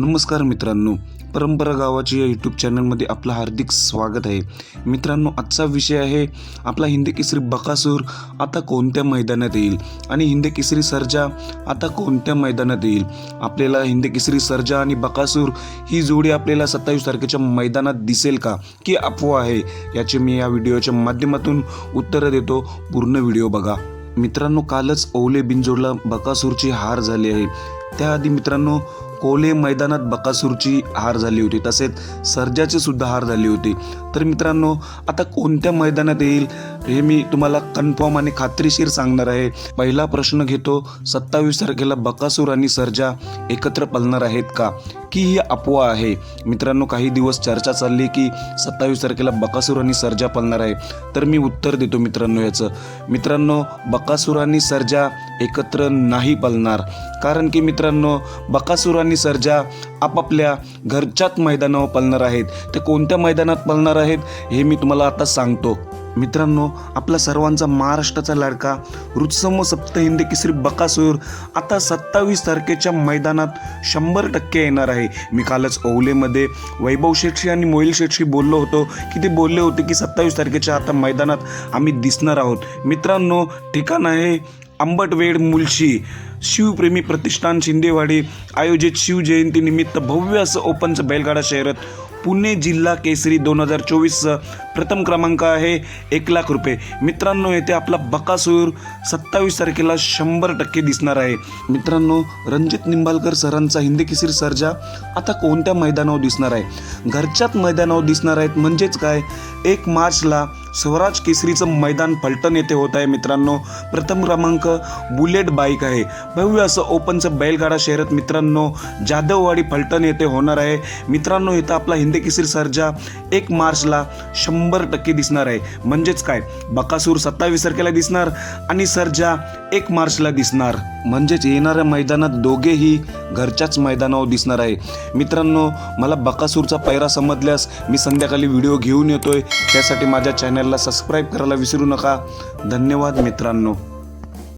नमस्कार मित्रांनो परंपरा गावाची या यूट्यूब चॅनलमध्ये आपलं हार्दिक स्वागत आहे. मित्रांनो आजचा विषय आहे आपला हिंदी केसरी बकासूर आता कोणत्या मैदानात येईल? आणि हिंदी केसरी सर्जा आता कोणत्या मैदानात येईल? आपल्याला हिंदी केसरी सर्जा आणि बकासूर ही जोडी आपल्याला सत्तावीस तारखेच्या मैदानात दिसेल का? की अफवा आहे? याचे मी या व्हिडिओच्या माध्यमातून उत्तरं देतो. पूर्ण व्हिडिओ बघा. मित्रांनो कालच ओले बिंजोडला बकासूरची हार झाली आहे. त्याआधी मित्रांनो कोले मैदानात बकासूरची हार झाली होती. तसेच सर्जाची सुद्धा हार झाली होती. तर मित्रांनो आता कोणत्या मैदानात येईल हे मी तुम्हाला कन्फर्म आणि खात्रीशीर सांगणार आहे. पहिला प्रश्न घेतो सत्तावीस तारखेला बकासूर आणि सर्जा एकत्र पलणार आहेत का? की ही अफवा आहे? मित्रांनो काही दिवस चर्चा चालली की सत्तावीस तारखेला बकासूर आणि सर्जा पलणार आहे. तर मी उत्तर देतो मित्रांनो याचं. मित्रांनो बकासूर आणि सर्जा एकत्र नाही पलणार कारण की मित्र मित्रांनो बकासूर आणि सर्जा आपापल्या घरच्याच मैदानावर पळणार आहेत. ते कोणत्या मैदानात पळणार आहेत हे मी तुम्हाला आता सांगतो. मित्रांनो आपला सर्वांचा महाराष्ट्राचा लाडका रुत्सम सप्त हिंदी केसरी बकासूर आता सत्तावीस तारखेच्या मैदानात शंभर टक्के येणार आहे. मी कालच ओवलेमध्ये वैभव शेठशी आणि मोहिल शेठशी बोललो होतो की ते बोलले होते की सत्तावीस तारखेच्या आता मैदानात आम्ही दिसणार आहोत. मित्रांनो ठिकाण आहे आंबटवेड मुलशी. शिवप्रेमी प्रतिष्ठान शिंदेवाडी. आयोजित शिवजयंतीनिमित्त भव्य असं ओपनचं बैलगाडा शहरात पुणे जिल्हा केसरी दोन हजार चोवीसचं प्रथम क्रमांक आहे एक लाख रुपये. मित्रांनो येथे आपला बकासूर सत्तावीस तारखेला शंभर टक्के दिसणार आहे. मित्रांनो रणजित निंबाळकर सरांचा हिंदी केसरी सर्जा आता कोणत्या मैदानावर दिसणार आहे? घरच्याच मैदानावर दिसणार आहेत म्हणजेच काय? एक मार्चला स्वराज केसरीचं मैदान फलटण येथे होत आहे मित्रांनो. प्रथम क्रमांक बुलेट बाईक आहे. भव्य असं ओपनचं बैलगाडा शहरात मित्रांनो जाधववाडी फलटण येथे होणार आहे. मित्रांनो इथं आपला हिंदी केसरी सर्जा एक मार्चला शंभर टक्के दिसणार आहे. म्हणजेच काय? बकासूर सत्तावीस तारखेला दिसणार आणि सर्जा एक मार्चला दिसणार. म्हणजेच येणाऱ्या मैदानात दोघेही घरच्याच मैदानावर दिसणार आहे. मित्रांनो मला बकासूरचा पैरा समजल्यास मी संध्याकाळी व्हिडिओ घेऊन येतोय. त्यासाठी माझ्या चॅनलला सबस्क्राईब करायला विसरू नका. धन्यवाद मित्रांनो.